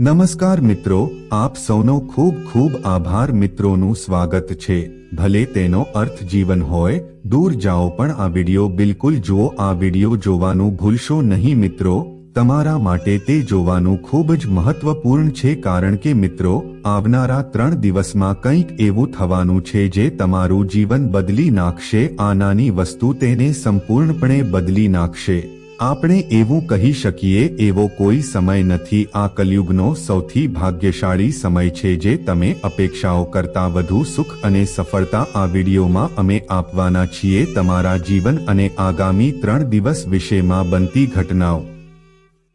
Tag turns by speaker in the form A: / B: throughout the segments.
A: નમસ્કાર મિત્રો, આપ સૌનો ખૂબ ખૂબ આભાર મિત્રોનું સ્વાગત છે. ભલે તેનો અર્થ જીવન હોય, દૂર જાઓ પણ આ વિડિયો બિલકુલ જુઓ. આ વિડિયો જોવાનું ભૂલશો નહીં મિત્રો. તમારા માટે તે જોવાનું ખૂબ જ મહત્વપૂર્ણ છે કારણ કે મિત્રો, આવનારા ત્રણ દિવસમાં કંઈક એવું થવાનું છે જે તમારું જીવન બદલી નાખશે. આ નાની વસ્તુ તેને સંપૂર્ણપણે બદલી નાખશે. આપણે એવું કહી શકીએ, એવો કોઈ સમય નથી. આ કલયુગનો સૌથી ભાગ્યશાળી સમય છે જે તમે અપેક્ષાઓ કરતા વધુ સુખ અને સફળતા આ વિડીયોમાં અમે આપવાના છીએ તમારા જીવન અને આગામી ત્રણ દિવસ વિશેમાં બનતી ઘટનાઓ.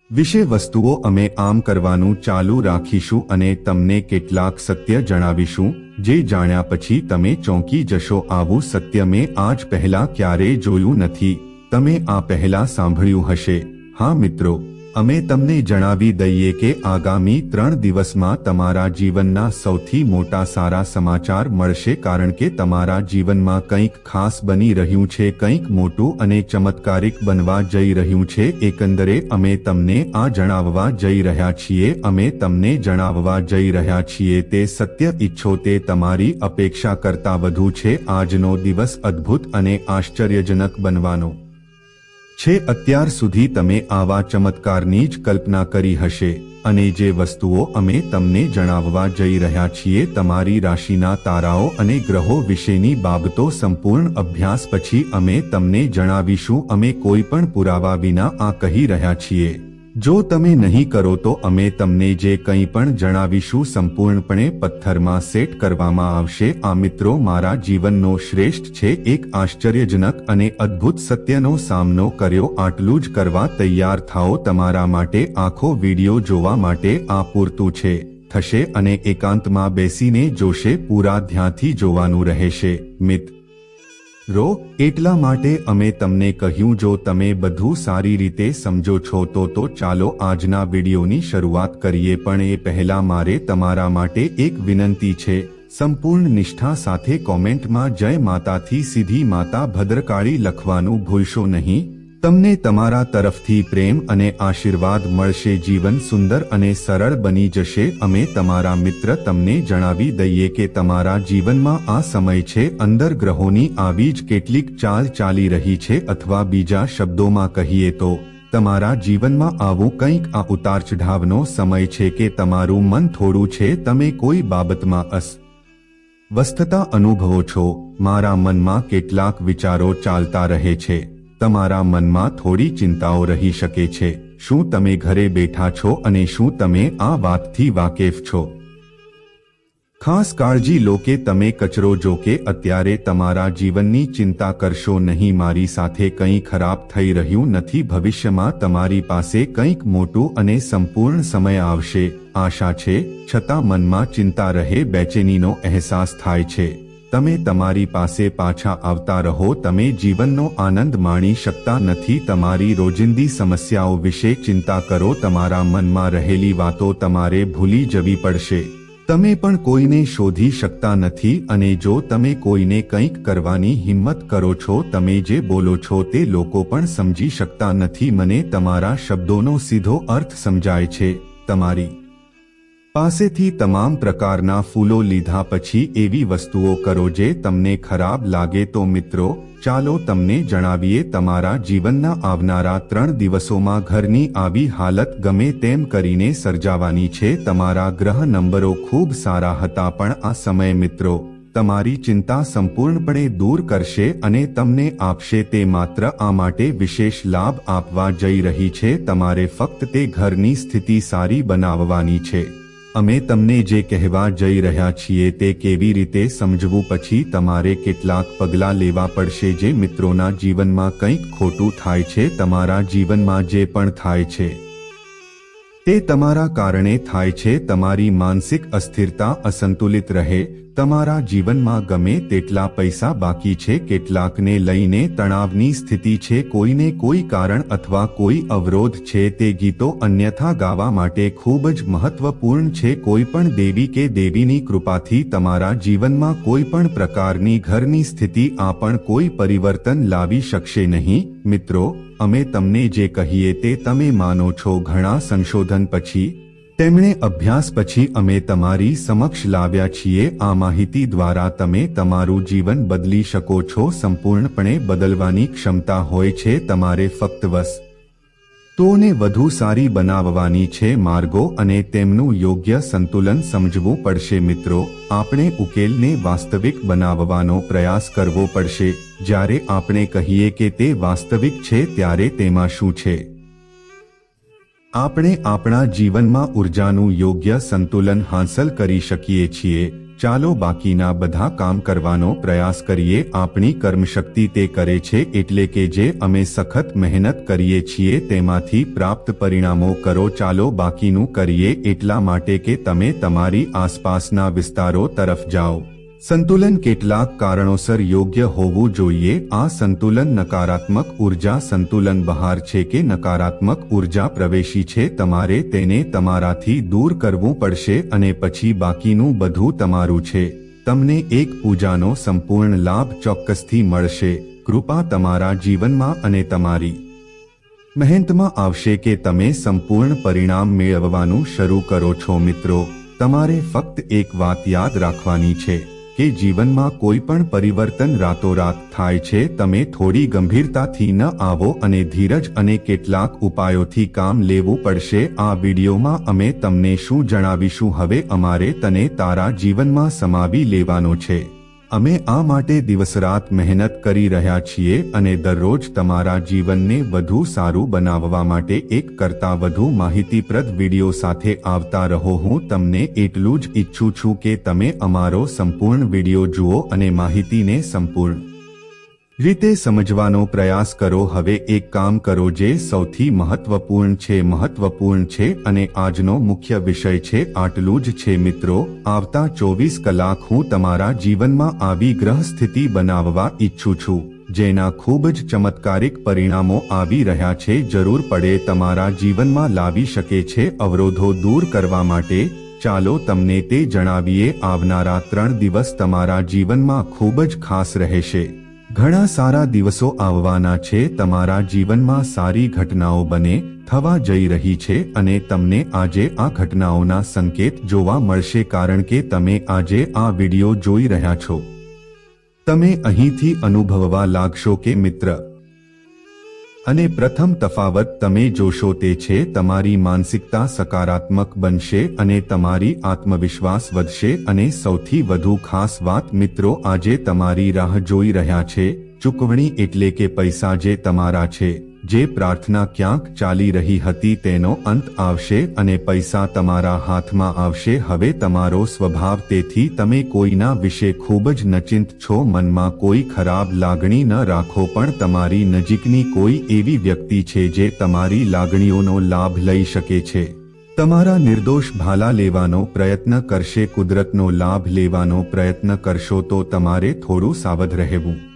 A: વિશે વસ્તુઓ અમે આમ કરવાનું ચાલુ રાખીશું અને તમને કેટલાક સત્ય જણાવીશું, જે જાણ્યા પછી તમે ચોંકી જશો. આવું સત્ય મેં આજ પહેલા ક્યારેય જોયું નથી. તમે આ પહેલા સાંભળ્યું હશે. હા મિત્રો, અમે તમને જણાવી દઈએ કે આગામી ત્રણ દિવસમાં તમારા જીવનના સૌથી મોટા સારા સમાચાર મળશે કારણ કે તમારા જીવનમાં કંઈક ખાસ બની રહ્યું છે, કંઈક મોટું અને ચમત્કારિક બનવા જઈ રહ્યું છે. એકંદરે અમે તમને આ જણાવવા જઈ રહ્યા છીએ, અમે તમને જણાવવા જઈ રહ્યા છીએ, તે સત્ય ઈચ્છો તે તમારી અપેક્ષા કરતા વધુ છે. આજનો દિવસ અદ્ભુત અને આશ્ચર્યજનક બનવાનો. છે અત્યાર સુધી તમે આવા ચમત્કારની જ કલ્પના કરી હશે અને જે વસ્તુઓ અમે તમને જણાવવા જઈ રહ્યા છીએ તમારી રાશિના તારાઓ અને ગ્રહો વિશેની બાબતો સંપૂર્ણ અભ્યાસ પછી અમે તમને જણાવીશું. અમે કોઈ પણ પુરાવા વિના આ કહી રહ્યા છીએ. જો તમે નહીં કરો તો અમે તમને જે કંઈ પણ જણાવીશું સંપૂર્ણપણે પથ્થરમાં સેટ કરવામાં આવશે. આ મિત્રો, મારા જીવનનો શ્રેષ્ઠ છે. એક આશ્ચર્યજનક અને અદ્ભુત સત્યનો સામનો કર્યો. આટલું જ કરવા તૈયાર થાઓ. તમારા માટે આખો વિડિયો જોવા માટે આ પૂરતું છે. થશે અને એકાંતમાં બેસીને જોશે. પૂરા ધ્યાનથી જોવાનું રહેશે. મિત્ર રો, એટલા માટે અમે તમને કહ્યું, જો તમે બધું સારી રીતે સમજો છો, તો તો ચાલો આજના વિડીયોની શરૂઆત કરીએ. પણ એ પહેલા મારે તમારા માટે એક વિનંતી છે. સંપૂર્ણ નિષ્ઠા સાથે કોમેન્ટમાં જય માતાથી સીધી માતા ભદ્રકાળી લખવાનું ભૂલશો નહીં. તમને તમારા તરફથી પ્રેમ અને આશીર્વાદ મળશે, જીવન સુંદર અને સરળ બની જશે. અમે તમારા મિત્ર તમને જણાવી દઈએ કે તમારા જીવનમાં આ સમય છે, અંદર ગ્રહોની આવી જ કેટલીક ચાલ ચાલી રહી છે અથવા બીજા શબ્દોમાં કહીએ તો, તમારા જીવનમાં આવું કંઈક આ ઉતાર ચઢાવનો સમય છે કે તમારું મન થોડું છે, તમે કોઈ બાબતમાં અસ વસ્તતા અનુભવો છો. મારા મનમાં કેટલાક વિચારો ચાલતા રહે છે. તમારા મનમાં થોડી ચિંતાઓ રહી શકે છે. શું તમે ઘરે બેઠા છો અને શું તમે આ વાતથી વાકેફ છો? ખાસ કાળજી લો કે તમે કચરો જો કે અત્યારે તમારા જીવનની ચિંતા કરશો નહીં. મારી સાથે કંઈ ખરાબ થઈ રહ્યું નથી. ભવિષ્યમાં તમારી પાસે કંઈક મોટું અને સંપૂર્ણ સમય આવશે. આશા છે, છતાં મનમાં ચિંતા રહે, બેચેનીનો અહેસાસ થાય છે. તમે તમારી પાસે પાછા આવતા રહો, તમે જીવનનો આનંદ માણી શકતા નથી, તમારી રોજિંદી સમસ્યાઓ વિશે ચિંતા કરો, તમારા મનમાં રહેલી વાતો તમારે ભૂલી જવી પડશે. તમે પણ કોઈને શોધી શકતા નથી અને જો તમે કોઈને કંઈક કરવાની હિંમત કરો છો, તમે જે બોલો છો તે લોકો પણ સમજી શકતા નથી. મને તમારા શબ્દોનો સીધો અર્થ સમજાય છે. તમારી પાસેથી તમામ પ્રકારના ફૂલો લીધા પછી એવી વસ્તુઓ કરો જે તમને ખરાબ લાગે તો મિત્રો, ચાલો તમને જણાવીએ તમારા જીવનના આવનારા ત્રણ દિવસોમાં ઘરની આવી હાલત ગમે તેમ કરીને સર્જાવાની છે. તમારા ગ્રહ નંબરો ખૂબ સારા હતા પણ આ સમય મિત્રો, તમારી ચિંતા સંપૂર્ણપણે દૂર કરશે અને તમને આપશે તે માત્ર આ માટે વિશેષ લાભ આપવા જઈ રહી છે. તમારે ફક્ત તે ઘરની સ્થિતિ સારી બનાવવાની છે. અમે તમને જે કહેવા જઈ રહ્યા છીએ તે કેવી રીતે સમજવું પછી તમારે કેટલાક પગલાં લેવા પડશે જે મિત્રોના જીવનમાં કંઈક ખોટું થાય છે, તમારા જીવનમાં જે પણ થાય છે. તે તમારા કારણે થાય છે, તમારી માનસિક અસ્થિરતા અસંતુલિત રહે, તમારા જીવનમાં ગમે તેટલા પૈસા બાકી છે, કેટલાકને લઈને તણાવની સ્થિતિ છે, કોઈને કોઈ કારણ અથવા કોઈ અવરોધ છે, તે ગીતો અન્યથા ગાવા માટે ખૂબ જ મહત્વપૂર્ણ છે, કોઈ પણ દેવી કે દેવીની કૃપાથી તમારા જીવનમાં કોઈ પણ પ્રકારની ઘરની સ્થિતિ આ પણ કોઈ પરિવર્તન લાવી શકશે નહીં. મિત્રો અમે તમને જે કહીએ તે તમે માનો છો ઘણા સંશોધન પછી, તેમણે અભ્યાસ પછી અમે તમારી સમક્ષ લાવ્યા છીએ આ માહિતી દ્વારા તમે તમારું જીવન બદલી શકો છો સંપૂર્ણપણે બદલવાની ક્ષમતા હોય છે તમારે ફક્ત વસ તોને વધુ સારી બનાવવાની છે માર્ગો અને તેમનું યોગ્ય સંતુલન સમજવું પડશે મિત્રો. આપણે ઉકેલને વાસ્તવિક બનાવવાનો પ્રયાસ કરવો પડશે. જ્યારે આપણે કહીએ કે તે વાસ્તવિક છે ત્યારે તેમાં શું છે? આપણે આપણા જીવનમાં ઉર્જાનું યોગ્ય સંતુલન હાંસલ કરી શકીએ છીએ. ચાલો બાકીના બધા કામ કરવાનો પ્રયાસ કરીએ. આપણી કર્મશક્તિ તે કરે છે એટલે કે જે અમે સખત મહેનત કરીએ છીએ તેમાંથી પ્રાપ્ત પરિણામો કરો. ચાલો બાકીનું કરીએ એટલા માટે કે તમે તમારી આસપાસના વિસ્તારો તરફ જાઓ. સંતુલન કેટલાક કારણોસર યોગ્ય હોવું જોઈએ. આ સંતુલન નકારાત્મક ઊર્જા સંતુલન બહાર છે કે નકારાત્મક ઊર્જા પ્રવેશી છે? તમારે તેને તમારાથી દૂર કરવું પડશે અને પછી બાકીનું બધું તમારું છે. તમને એક પૂજાનો સંપૂર્ણ લાભ ચોક્કસથી મળશે. કૃપા તમારા જીવનમાં અને તમારી મહેનતમાં આવશે કે તમે સંપૂર્ણ પરિણામ મેળવવાનું શરૂ કરો છો મિત્રો. તમારે ફક્ત એક વાત યાદ રાખવાની છે. કે જીવનમાં કોઈ પણ પરિવર્તન રાતોરાત થાય છે, તમે થોડી ગંભીરતાથી ન આવો અને ધીરજ અને કેટલાક ઉપાયોથી કામ લેવું પડશે. આ વિડીયોમાં અમે તમને શું જણાવીશું? હવે અમારે તને તારા જીવનમાં સમાવી લેવાનો છે. અમે આ માટે દિવસરાત મહેનત કરી રહ્યા છીએ અને દરરોજ તમારા જીવનને વધુ સારું બનાવવા માટે એક કરતાં વધુ માહિતીપ્રદ વીડિયો સાથે આવતા રહો. હું તમને એટલું જ ઈચ્છું છું કે તમે અમારો સંપૂર્ણ વીડિયો જુઓ અને માહિતીને સંપૂર્ણ રીતે સમજવાનો પ્રયાસ કરો, હવે એક કામ કરો જે સૌથી મહત્વપૂર્ણ છે મહત્વપૂર્ણ છે અને આજનો મુખ્ય વિષય છે, આટલું જ છે મિત્રો, આવતા ચોવીસ કલાક હું તમારા જીવનમાં આવી ગ્રહ સ્થિતિ બનાવવા ઈચ્છું છું, જેના ખૂબ જ ચમત્કારિક પરિણામો આવી રહ્યા છે, જરૂર પડે તમારા જીવનમાં લાવી શકે છે અવરોધો દૂર કરવા માટે, ચાલો તમને તે જણાવીએ, આવનારા ત્રણ દિવસ તમારા જીવનમાં ખૂબ જ ખાસ રહેશે. ઘણા સારા દિવસો આવવાના છે, તમારા જીવનમાં સારી ઘટનાઓ બને, થવા જઈ રહી છે અને તમને આજે આ ઘટનાઓના સંકેત જોવા મળશે કારણ કે તમે આજે આ વિડિયો જોઈ રહ્યા છો. તમે અહીંથી અનુભવવા લાગશો કે મિત્ર અને પ્રથમ તફાવત, તમે જોશો તે છે, તમારી માનસિકતા સકારાત્મક બનશે અને તમારી આત્મવિશ્વાસ વધશે અને સૌથી વધુ ખાસ વાત, મિત્રો, આજે તમારી રાહ જોઈ રહ્યા છે, ચૂકવણી એટલે કે પૈસા જે તમારા છે. જે પ્રાર્થના ક્યાંક ચાલી રહી હતી તેનો અંત આવશે અને પૈસા તમારા હાથમાં આવશે. હવે તમારો સ્વભાવ તેથી તમે કોઈના વિશે ખૂબ જ નચિંત છો. મનમાં કોઈ ખરાબ લાગણી ન રાખો, પણ તમારી નજીકની કોઈ એવી વ્યક્તિ છે જે તમારી લાગણીઓનો લાભ લઈ શકે છે. તમારા નિર્દોષ ભાલા લેવાનો પ્રયત્ન કરશે, કુદરતનો લાભ લેવાનો પ્રયત્ન કરશો તો તમારે થોડું સાવધ રહેવું.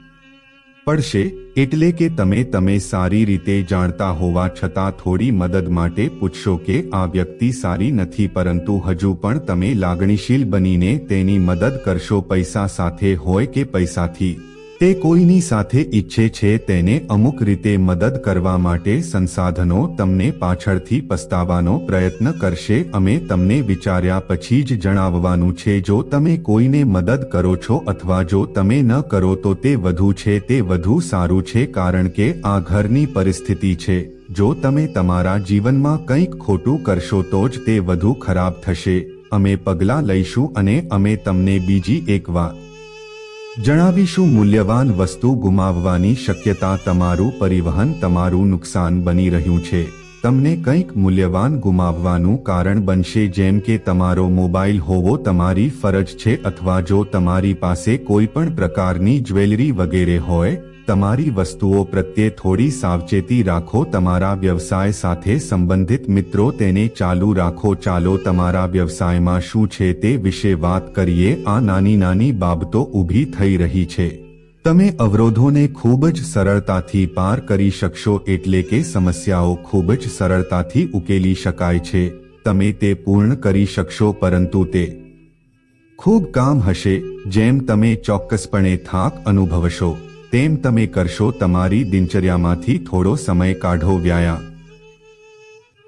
A: પડશે એટલે કે તમે તમે સારી રીતે જાણતા હોવા છતાં થોડી મદદ માટે પૂછશો કે આ વ્યક્તિ સારી નથી પરંતુ હજુ પણ તમે લાગણીશીલ બનીને તેની મદદ કરશો પૈસા સાથે હોય કે પૈસાથી. તે કોઈની સાથે ઈચ્છે છે તેને અમુક રીતે મદદ કરવા માટે સંસાધનો તમને પાછળથી પસ્તાવાનો પ્રયત્ન કરશે. અમે તમને વિચાર્યા પછી જ જણાવવાનું છે, જો તમે કોઈને મદદ કરો છો અથવા જો તમે ન કરો તો તે વધુ છે, તે વધુ સારું છે, કારણ કે આ ઘરની પરિસ્થિતિ છે. જો તમે તમારા જીવનમાં કંઈક ખોટું કરશો તો જ તે વધુ ખરાબ થશે. અમે પગલાં લઈશું અને અમે તમને બીજી એક વાત જણાવીશું મૂલ્યવાન વસ્તુ ગુમાવવાની શક્યતા તમારું પરિવહન તમારું નુકસાન બની રહ્યું છે. તમને કંઈક મૂલ્યવાન ગુમાવવાનું કારણ બનશે જેમ કે તમારો મોબાઈલ હોવો તમારી ફરજ છે અથવા જો તમારી પાસે કોઈ પણ પ્રકારની જ્વેલરી વગેરે હોય તમારી વસ્તુઓ પ્રત્યે થોડી સાવચેતી રાખો, તમારા વ્યવસાય સાથે સંબંધિત મિત્રો તેને ચાલુ રાખો, ચાલો તમારા વ્યવસાયમાં શું છે તે વિશે વાત કરીએ. આ નાની નાની બાબતો ઊભી થઈ રહી છે. તમે અવરોધોને ખૂબ જ સરળતાથી પાર કરી શકશો, એટલે કે સમસ્યાઓ ખૂબ જ સરળતાથી ઉકેલી શકાય છે. તમે તે પૂર્ણ કરી શકશો, પરંતુ તે ખૂબ કામ હશે, જેમ તમે ચોક્કસપણે થાક અનુભવશો. તેમ તમે કરશો તમારી દિનચર્યામાંથી થોડો સમય કાઢો વ્યાયામ.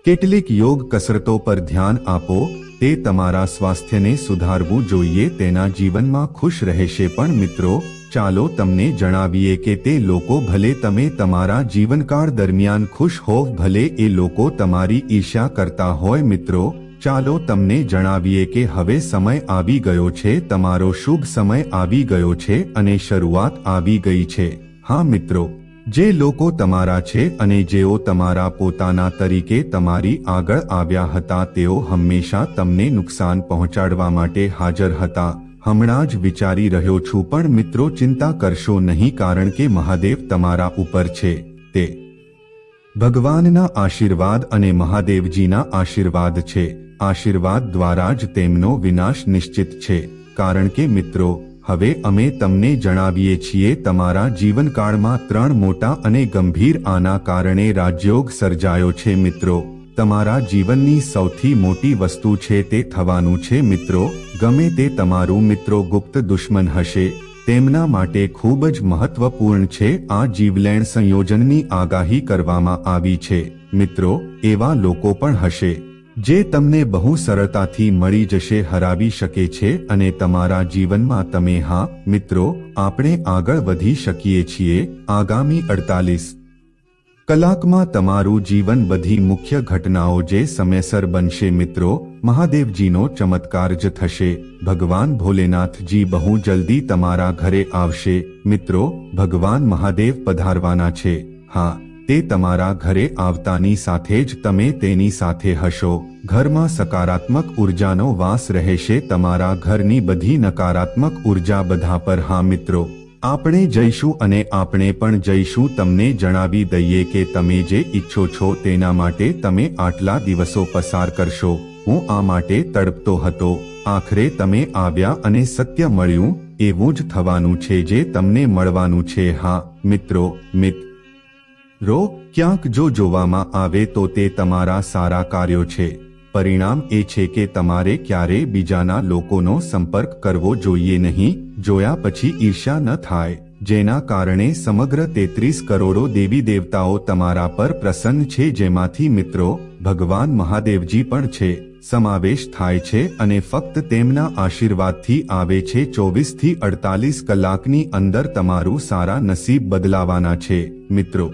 A: કેટલીક યોગ કસરતો પર ધ્યાન આપો, તે તમારા સ્વાસ્થ્યને સુધારવું જોઈએ, તેના જીવનમાં ખુશ રહેશે. પણ મિત્રો, ચાલો તમને જણાવીએ કે તે લોકો ભલે તમે તમારા જીવનકાળ દરમિયાન ખુશ હોવ ભલે એ લોકો તમારી ઈર્ષ્યા કરતા હોય મિત્રો ચાલો તમને જણાવીએ કે હવે સમય આવી ગયો છે, તમારો શુભ સમય આવી ગયો છે અને શરૂઆત આવી ગઈ છે. હા મિત્રો, જે લોકો તમારા છે અને જેઓ તમારા પોતાના તરીકે તમારી આગળ આવ્યા હતા, તેઓ હંમેશા તમને નુકસાન પહોંચાડવા માટે હાજર હતા. હમણાં જ વિચારી રહ્યો છું, પણ મિત્રો ચિંતા કરશો નહીં, કારણ કે મહાદેવ તમારા ઉપર છે. તે ભગવાનના આશીર્વાદ અને મહાદેવજીના આશીર્વાદ છે. આશીર્વાદ દ્વારા જ તેમનો વિનાશ નિશ્ચિત છે. કારણ કે મિત્રો, હવે અમે તમને જણાવીએ છીએ તમારા જીવનકાળમાં ત્રણ મોટા અને ગંભીર આના કારણે રાજયોગ સર્જાયો છે મિત્રો. તમારા જીવનની સૌથી મોટી વસ્તુ છે તે થવાનું છે મિત્રો, ગમે તે તમારું મિત્રો ગુપ્ત દુશ્મન હશે. તેમના માટે ખૂબ જ મહત્વપૂર્ણ છે આ જીવલેણ સંયોજનની આગાહી કરવામાં આવી છે. મિત્રો, એવા લોકો પણ હશે. જે તમને બહુ સરળતાથી મળી જશે, હરાવી શકે છે અને તમારા જીવનમાં તમે, હા, મિત્રો, આપણે આગળ વધી શકીએ છીએ. આગામી અડતાલીસ કલાકમાં તમારું જીવન બધી મુખ્ય ઘટનાઓ જે સમયસર બનશે, મિત્રો, મહાદેવજીનો ચમત્કાર જ થશે. ભગવાન ભોલેનાથજી બહુ જલ્દી તમારા ઘરે આવશે. મિત્રો, ભગવાન મહાદેવ પધારવાના છે. હા તે તમારા ઘરે આવતાની સાથે જ તમે તેની સાથે હશો. ઘરમાં સકારાત્મક ઉર્જાનો વાસ રહેશે. તમારા ઘરની બધી નકારાત્મક ઊર્જા બધા પર, હા, મિત્રો, આપણે જઈશું અને આપણે પણ જઈશું. તમને જણાવી દઈએ કે તમે જે ઈચ્છો છો તેના માટે તમે આટલા દિવસો પસાર કરશો. હું આ માટે તડપતો હતો. આખરે તમે આવ્યા અને સત્ય મળ્યું. એવું જ થવાનું છે જે તમને મળવાનું છે. હા, મિત્રો, મિત રો, ક્યાંક જો જોવામાં આવે તો તે તમારા સારા કાર્યો છે. પરિણામ એ છે કે તમારે ક્યારે બીજાના લોકોનો સંપર્ક કરવો જોઈએ નહીં. જોયા પછી ઈર્ષા ન થાય, જેના કારણે સમગ્ર તેત્રીસ કરોડો દેવી દેવતાઓ તમારા પર પ્રસન્ન છે, જેમાંથી મિત્રો, ભગવાન મહાદેવજી પણ છે. સમાવેશ થાય છે અને ફક્ત તેમના આશીર્વાદથી આવે છે ચોવીસથી અડતાલીસ કલાકની અંદર તમારું સારા નસીબ બદલાવાના છે. મિત્રો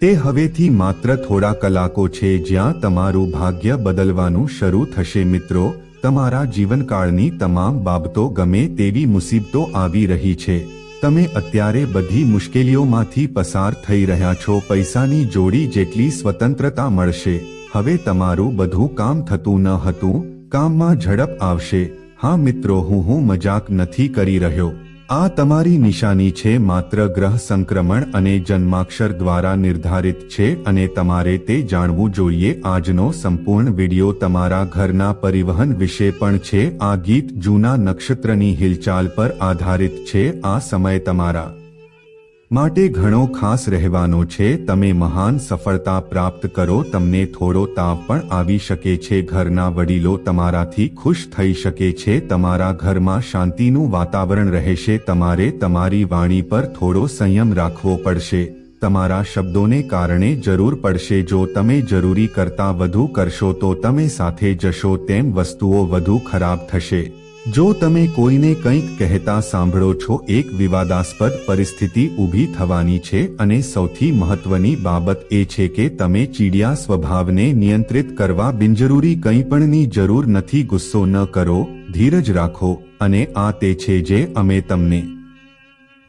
A: તે હવેથી માત્ર થોડા કલાકો છે જ્યાં તમારું ભાગ્ય બદલવાનું શરૂ થશે. મિત્રો, તમારા જીવનકાળની તમામ બાબતો ગમે તેવી મુસીબતો આવી રહી છે. તમે અત્યારે બધી મુશ્કેલીઓમાંથી પસાર થઈ રહ્યા છો. પૈસાની જોડી જેટલી સ્વતંત્રતા મળશે. હવે તમારું બધું કામ થતું ન હતું. કામમાં ઝડપ આવશે. હા મિત્રો હું હું મજાક નથી કરી રહ્યો. આ તમારી નિશાની છે માત્ર ગ્રહ સંક્રમણ અને જન્માક્ષર દ્વારા નિર્ધારિત છે અને તમારે તે જાણવું જોઈએ. આજનો સંપૂર્ણ વિડિયો તમારા ઘરના પરિવહન વિશે પણ છે. આ ગીત જૂના નક્ષત્રની હિલચાલ પર આધારિત છે. આ સમય તમારા માટે ઘણો ખાસ રહેવાનો છે, તમે મહાન સફળતા પ્રાપ્ત કરો, તમને થોડો તાવ પણ આવી શકે છે, ઘરના વડીલો તમારાથી ખુશ થઈ શકે છે, તમારા ઘરમાં શાંતિનું વાતાવરણ રહેશે, તમારે તમારી વાણી પર થોડો સંયમ રાખવો પડશે, તમારા શબ્દોને કારણે જરૂર પડશે, જો તમે જરૂરી કરતાં વધુ કરશો તો તમે સાથે જશો, તેમ વસ્તુઓ વધુ ખરાબ થશે. જો તમે કોઈને કંઈક કહેતા સાંભળો છો, એક વિવાદાસ્પદ પરિસ્થિતિ ઊભી થવાની છે અને સૌથી મહત્વની બાબત એ છે કે તમે ચીડિયા સ્વભાવને નિયંત્રિત કરવા બિનજરૂરી કંઈપણની જરૂર નથી, ગુસ્સો ન કરો, ધીરજ રાખો અને આ તે છે જે અમે તમને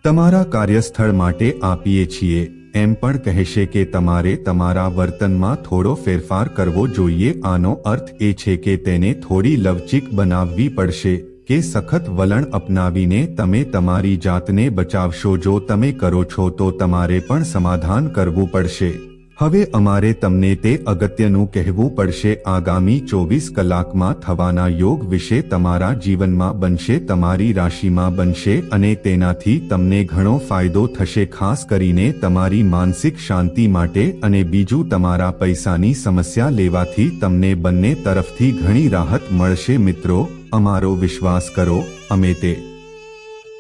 A: તમારા કાર્યસ્થળ માટે આપીએ છીએ. એમ પણ કહેશે કે તમારે તમારા વર્તનમાં થોડો ફેરફાર કરવો જોઈએ. આનો અર્થ એ છે કે તેને થોડી લવચીક બનાવવી પડશે કે સખત વલણ અપનાવીને તમે તમારી જાતને બચાવશો. જો તમે કરો છો તો તમારે પણ સમાધાન કરવું પડશે. હવે અમારે તમને તે અગત્યનું કહેવું પડશે. આગામી ચોવીસ કલાકમાં થવાના યોગ વિશે તમારા જીવનમાં બનશે, તમારી રાશિમાં બનશે અને તેનાથી તમને ઘણો ફાયદો થશે. ખાસ કરીને તમારી માનસિક શાંતિ માટે અને બીજું તમારા પૈસાની સમસ્યા લેવાથી તમને બંને તરફથી ઘણી રાહત મળશે. મિત્રો, અમારો વિશ્વાસ કરો, અમે તે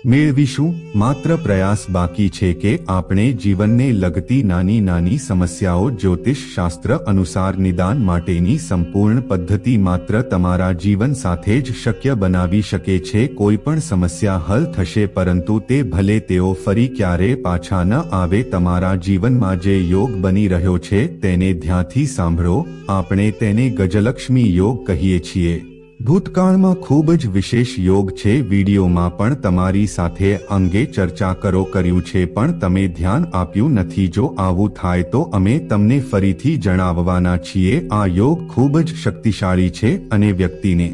A: મેળવીશું. માત્ર પ્રયાસ બાકી છે કે આપણે જીવનને લગતી નાની નાની સમસ્યાઓ જ્યોતિષ શાસ્ત્ર અનુસાર નિદાન માટેની સંપૂર્ણ પદ્ધતિ માત્ર તમારા જીવન સાથે જ શક્ય બનાવી શકે છે. કોઈ પણ સમસ્યા હલ થશે પરંતુ તે ભલે તેઓ ફરી ક્યારે પાછા ન આવે, તમારા જીવનમાં જે યોગ બની રહ્યો છે તેને ધ્યાનથી સાંભળો. આપણે તેને ગજલક્ષ્મી યોગ કહીએ છીએ. ભૂતકાળમાં ખૂબ જ વિશેષ યોગ છે. વિડીયોમાં પણ તમારી સાથે અંગે ચર્ચા કરો, કર્યું છે, પણ તમે ધ્યાન આપ્યું નથી. જો આવું થાય તો અમે તમને ફરીથી જણાવવાના છીએ. આ યોગ ખૂબ જ શક્તિશાળી છે અને વ્યક્તિને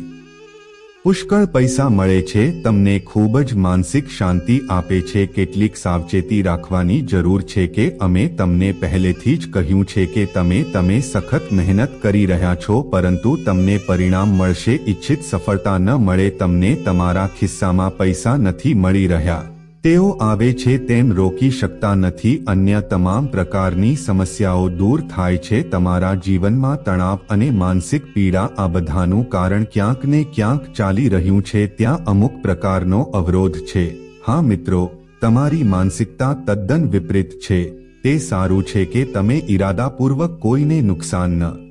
A: પુષ્કળ પૈસા મળે છે, તમને ખૂબ જ માનસિક શાંતિ આપે છે, કેટલીક સાવચેતી રાખવાની જરૂર છે કે અમે તમને પહેલેથી જ કહ્યું છે કે તમે તમે સખત મહેનત કરી રહ્યા છો, પરંતુ તમને પરિણામ મળશે, ઈચ્છિત સફળતા ન મળે, તમને તમારા ખિસ્સામાં પૈસા નથી મળી રહ્યા. તેઓ આવે છે તેમ રોકી શકતા નથી. અન્ય તમામ પ્રકારની સમસ્યાઓ દૂર થાય છે. તમારા જીવનમાં તણાવ અને માનસિક પીડા આ બધાનું કારણ ક્યાંક ને ક્યાંક ચાલી રહ્યું છે. ત્યાં અમુક પ્રકારનો અવરોધ છે. હા મિત્રો, તમારી માનસિકતા તદ્દન વિપરીત છે. તે સારું છે કે તમે ઈરાદાપૂર્વક કોઈને નુકસાન ન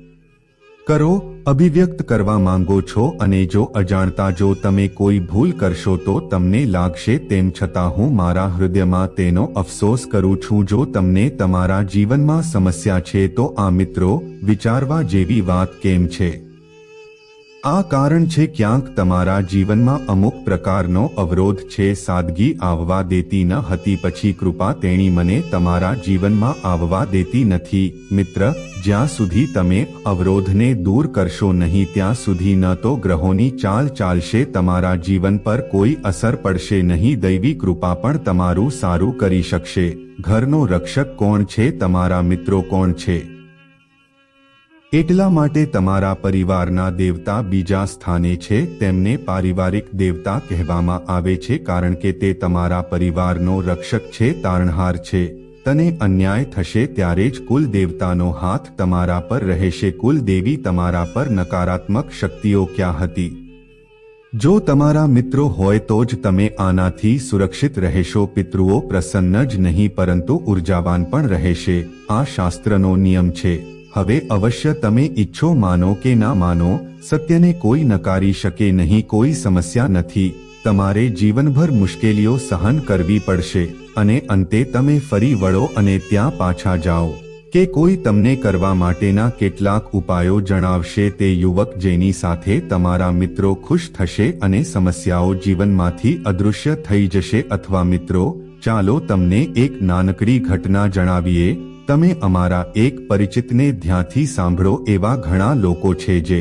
A: કરો, અભિવ્યક્ત કરવા માંગો છો અને જો અજાણતા, જો તમે કોઈ ભૂલ કરશો તો તમને લાગશે તેમ છતાં હું મારા હૃદયમાં તેનો અફસોસ કરું છું. જો તમને તમારા જીવનમાં સમસ્યા છે તો આ મિત્રો વિચારવા જેવી વાત કેમ છે? આ કારણ છે ક્યાંક તમારા જીવનમાં અમુક પ્રકારનો અવરોધ છે, સાદગી આવવા દેતી ન હતી, પછી કૃપા તેણી મને તમારા જીવનમાં આવવા દેતી નથી. મિત્ર, જ્યાં સુધી તમે અવરોધને દૂર કરશો નહીં, ત્યાં સુધી ન તો ગ્રહોની ચાલ ચાલશે, તમારા જીવન પર કોઈ અસર પડશે નહીં, દૈવી કૃપા પણ તમારું સારું કરી શકશે. ઘરનો રક્ષક કોણ છે? તમારા મિત્રો કોણ છે? એટલા માટે તમારા પરિવારના દેવતા બીજા સ્થાને છે તેમને પારિવારિક દેવતા કહેવામાં આવે છે કારણ કે તે તમારા પરિવારનો રક્ષક છે, તારણહાર છે. તને અન્યાય થશે ત્યારે જ કુલ દેવતાનો હાથ તમારા પર રહેશે, કુલ દેવી તમારા પર નકારાત્મક શક્તિઓ ક્યાં હતી? જો તમારા મિત્રો હોય તો જ તમે આનાથી સુરક્ષિત રહેશો, પિતૃઓ પ્રસન્ન જ નહીં પરંતુ ઉર્જાવાન પણ રહેશે, આ શાસ્ત્રનો નિયમ છે. હવે અવશ્ય તમે ઈચ્છો માનો કે ના માનો, સત્યને કોઈ નકારી શકે નહીં, કોઈ સમસ્યા નથી. તમારે જીવનભર મુશ્કેલીઓ સહન કરવી પડશે અને અંતે તમે ફરી વળો અને ત્યાં પાછા જાઓ. કે કોઈ તમને કરવા માટેના કેટલાક ઉપાયો જણાવશે તે યુવક જેની સાથે તમારા મિત્રો ખુશ થશે અને સમસ્યાઓ જીવનમાંથી અદૃશ્ય થઈ જશે અથવા મિત્રો, ચાલો તમને એક નાનકડી ઘટના જણાવીએ તમે અમારા એક પરિચિતને ધ્યાનથી સાંભળો એવા ઘણા લોકો છે જે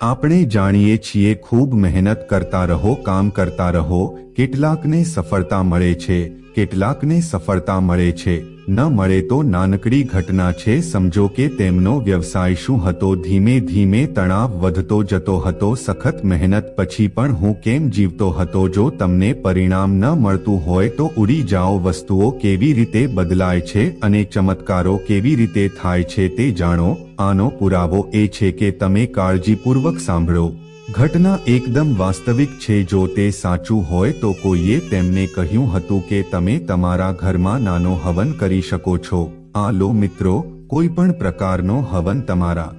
A: આપણે જાણીએ છીએ ખૂબ મહેનત કરતા રહો, કામ કરતા રહો કેટલાકને સફળતા મળે છે, કેટલાકને સફળતા મળે છે. ન મળે તો નાનકડી ઘટના છે. સમજો કે તેમનો વ્યવસાય શું હતો. ધીમે ધીમે તણાવ વધતો જતો હતો. સખત મહેનત પછી પણ હું કેમ જીવતો હતો? જો તમને પરિણામ ન મળતું હોય તો ઉડી જાઓ. વસ્તુઓ કેવી રીતે બદલાય છે અને ચમત્કારો કેવી રીતે થાય છે તે જાણો. આનો પુરાવો એ છે કે તમે કાળજીપૂર્વક સાંભળો. ઘટના એકદમ વાસ્તવિક છે. જો તે સાચું હોય તો કોઈએ તેમને કહ્યું હતું કે તમે તમારા ઘરમાં નાનો હવન કરી શકો છો. આ લો મિત્રો, કોઈ પણ પ્રકારનો હવન તમારા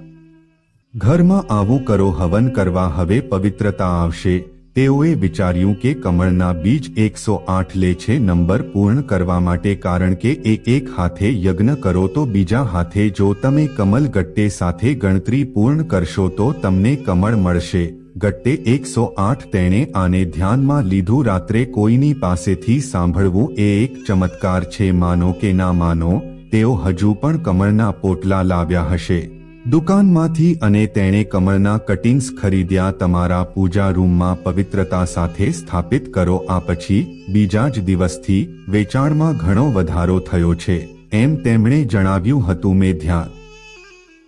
A: ઘરમાં આવું કરો. હવન કરવા હવે પવિત્રતા આવશે. તેઓએ વિચાર્યું કે કમળના બીજ એકસો આઠ લે છે નંબર પૂર્ણ કરવા માટે કારણ કે એ એક હાથે યજ્ઞ કરો તો બીજા હાથે જો તમે કમલ ગટ્ટે સાથે ગણતરી પૂર્ણ કરશો તો તમને કમળ મળશે. ગટ્ટે એકસો આઠ તેણે આને ધ્યાનમાં લીધું. રાત્રે કોઈની પાસેથી સાંભળવું એ એક ચમત્કાર છે. માનો કે ના માનો, તેઓ હજુ પણ કમળના પોટલા લાવ્યા હશે. દુકાનમાંથી અને તેણે કમળના કટિંગ્સ ખરીદ્યા તમારા પૂજા રૂમમાં પવિત્રતા સાથે સ્થાપિત કરો, આ પછી બીજા જ દિવસથી વેચાણમાં ઘણો વધારો થયો છે, એમ તેમણે જણાવ્યું હતું મેં ધ્યાન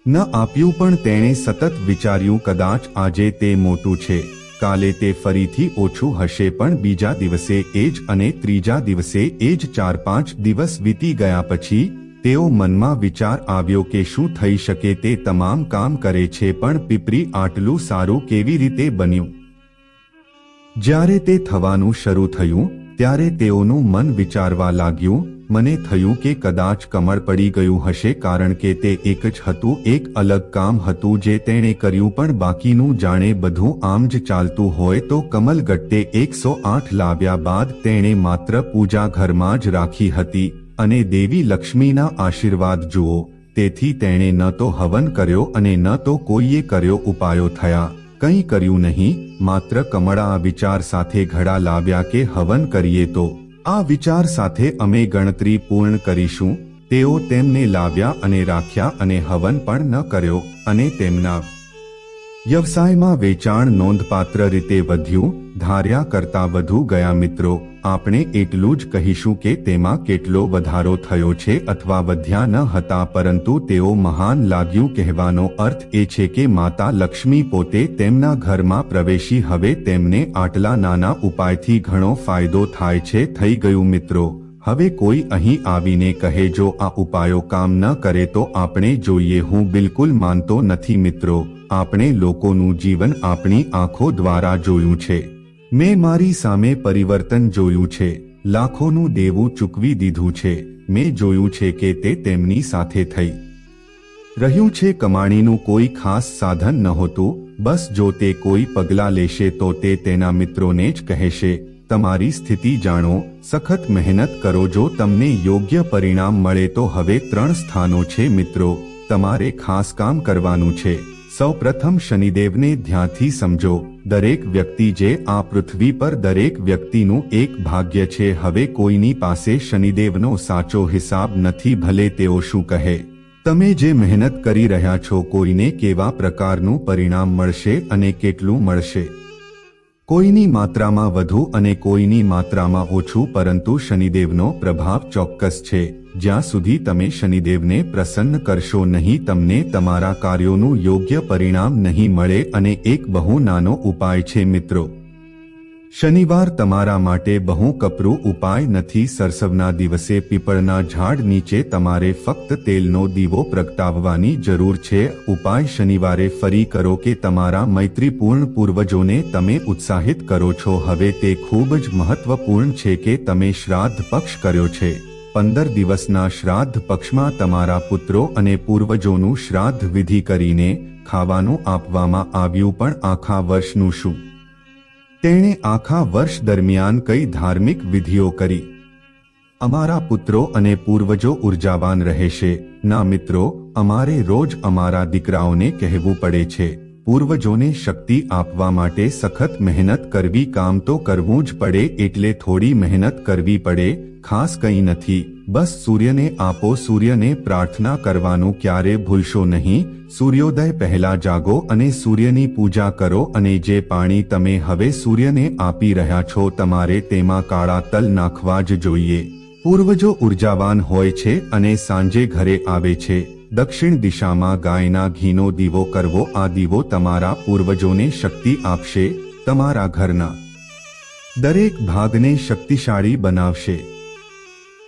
A: ન આપ્યું પણ તેણે સતત વિચાર્યું, કદાચ આજે તે મોટું છે, કાલે તે ફરીથી ઓછું હશે, પણ બીજા દિવસે એ જ અને ત્રીજા દિવસે એ જ ચાર પાંચ દિવસ વીતી ગયા પછી તેઓ મનમાં વિચાર આવ્યો કે શું થઈ શકે તે તમામ કામ કરે છે પણ પીપરી આટલું સારું કેવી રીતે બન્યું? જ્યારે તે થવાનું શરૂ થયું, ત્યારે તેઓનું મન વિચારવા લાગ્યું, મને થયું કે કદાચ કમળ પડી ગયું હશે કારણ કે તે એક જ હતું, એક અલગ કામ હતું જે તેણે કર્યું પણ બાકીનું જાણે બધું આમ જ ચાલતું હોય તો કમલ ગટ્ટે એકસો આઠ લાવ્યા બાદ તેણે માત્ર પૂજા ઘરમાં જ રાખી હતી. અને દેવી લક્ષ્મીના આશીર્વાદ જુઓ, તેથી તેણે ન તો હવન કર્યો અને ન તો કોઈએ કર્યો ઉપાયો થયા, કંઈ કર્યું નહીં, માત્ર કમળા આ વિચાર સાથે ઘડા લાવ્યા કે હવન કરીએ તો. આ વિચાર સાથે અમે ગણતરી પૂર્ણ કરીશું, તેઓ તેમને લાવ્યા અને રાખ્યા અને હવન પણ ન કર્યો, અને તેમના વ્યવસાયમાં વેચાણ નોંધપાત્ર રીતે વધ્યું, ધાર્યા કરતા વધુ ગયા મિત્રો આપણે એટલું જ કહીશું કે તેમાં કેટલો વધારો થયો છે અથવા વધ્યા ન હતા, પરંતુ તેઓ મહાન લાગ્યું કહેવાનો અર્થ એ છે કે માતા લક્ષ્મી પોતે તેમના ઘરમાં પ્રવેશી, હવે તેમને આટલા નાના ઉપાયથી ઘણો ફાયદો થાય છે, થઈ ગયું મિત્રો. હવે કોઈ અહીં આવીને કહે, જો આ ઉપાયો કામ ન કરે તો આપણે જોઈએ, હું બિલકુલ માનતો નથી મિત્રો. આપણે લોકોનું જીવન આપણી આંખો દ્વારા જોયું છે. મેં મારી સામે પરિવર્તન જોયું છે, લાખોનું દેવું ચૂકવી દીધું છે, મેં જોયું છે કે તે તેમની સાથે થઈ. રહ્યું છે કમાણીનું કોઈ ખાસ સાધન નહોતું, બસ જો તે કોઈ પગલાં લેશે તો તે તેના મિત્રોને જ કહેશે, તમારી સ્થિતિ જાણો, સખત મહેનત કરો, જો તમને યોગ્ય પરિણામ મળે તો હવે ત્રણ સ્થાનો છે મિત્રો, તમારે ખાસ કામ કરવાનું છે. સૌ પ્રથમ શનિદેવને ધ્યાનથી સમજો દરેક વ્યક્તિ જે આ પૃથ્વી પર દરેક વ્યક્તિનું એક ભાગ્ય છે, હવે કોઈની પાસે શનિદેવનો સાચો હિસાબ નથી, ભલે તેઓ શું કહે. તમે જે મહેનત કરી રહ્યા છો, કોઈને કેવા પ્રકારનું પરિણામ મળશે અને કેટલું મળશે? કોઈની માત્રામાં વધુ અને કોઈની માત્રામાં ઓછું, પરંતુ શનિદેવનો પ્રભાવ ચોક્કસ છે. જ્યાં સુધી તમે શનિદેવને પ્રસન્ન કરશો નહીં, તમને તમારા કાર્યોનું યોગ્ય પરિણામ નહીં મળે અને એક બહુ નાનો ઉપાય છે મિત્રો. શનિવાર તમારા માટે બહુ કપરું ઉપાય નથી. સરસવના દિવસે પીપળના ઝાડ નીચે તમારે ફક્ત તેલનો દીવો પ્રગટાવવાની જરૂર છે. ઉપાય શનિવારે ફરી કરો કે તમારા મૈત્રીપૂર્ણ પૂર્વજોને તમે ઉત્સાહિત કરો છો. હવે તે ખૂબ જ મહત્વપૂર્ણ છે કે તમે શ્રાદ્ધ પક્ષ કર્યો છે. પંદર દિવસના શ્રાદ્ધ પક્ષમાં તમારા પુત્રો અને પૂર્વજોનું શ્રાદ્ધ વિધિ કરીને ખાવાનું આપવામાં આવ્યું પણ આખા વર્ષનું શું? તેણે આખા વર્ષ દરમિયાન કઈ ધાર્મિક વિધિઓ કરી? અમારા પુત્રો અને પૂર્વજો ઉર્જાવાન રહેશે. ના મિત્રો, અમારે રોજ અમારા દીકરાઓને કહેવું પડે છે, પૂર્વજોને શક્તિ આપવા માટે સખત મહેનત કરવી કામ તો કરવું જ પડે એટલે થોડી મહેનત કરવી પડે, ખાસ કંઈ નથી. બસ સૂર્યને આપો, સૂર્યને પ્રાર્થના કરવાનું ક્યારે ભૂલશો નહીં. સૂર્યોદય પહેલા જાગો અને સૂર્યની પૂજા કરો અને જે પાણી તમે હવે સૂર્યને આપી રહ્યા છો તમારે તેમાં કાળા તલ નાખવા જ જોઈએ. પૂર્વજો ઉર્જાવાન હોય છે અને સાંજે ઘરે આવે છે. દક્ષિણ દિશામાં ગાયના ઘીનો દીવો કરવો, આ દીવો તમારા પૂર્વજોને શક્તિ આપશે, તમારા ઘરના દરેક ભાગને શક્તિશાળી બનાવશે.